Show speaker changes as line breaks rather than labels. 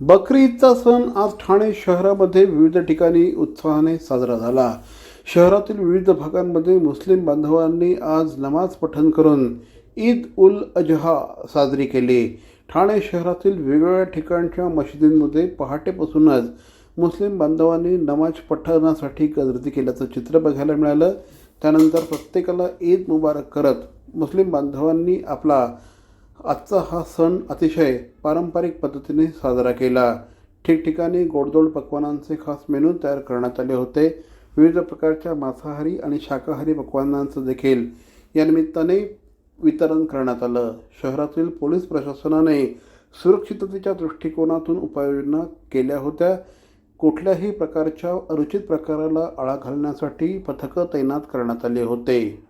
बकरी ईदचा सण आज ठाणे शहरामध्ये विविध ठिकाणी उत्साहाने साजरा झाला. शहरातील विविध भागांमध्ये मुस्लिम बांधवांनी आज नमाज पठण करून ईद उल अजहा साजरी केली. ठाणे शहरातील वेगवेगळ्या ठिकाणच्या मशिदींमध्ये पहाटेपासूनच मुस्लिम बांधवांनी नमाज पठणासाठी गर्दी केल्याचं चित्र बघायला मिळालं. त्यानंतर प्रत्येकाला ईद मुबारक करत मुस्लिम बांधवांनी आपला आजचा हा सण अतिशय पारंपरिक पद्धतीने साजरा केला. ठिकठिकाणी गोडदोड पक्वानांचे खास मेनू तयार करण्यात आले होते. विविध प्रकारच्या मांसाहारी आणि शाकाहारी पक्वानांचं देखील. या निमित्ताने वितरण करण्यात आलं. शहरातील पोलीस प्रशासनाने सुरक्षिततेच्या दृष्टिकोनातून उपाययोजना केल्या होत्या. कुठल्याही प्रकारच्या अनुचित प्रकाराला आळा घालण्यासाठी पथकं तैनात करण्यात आले होते.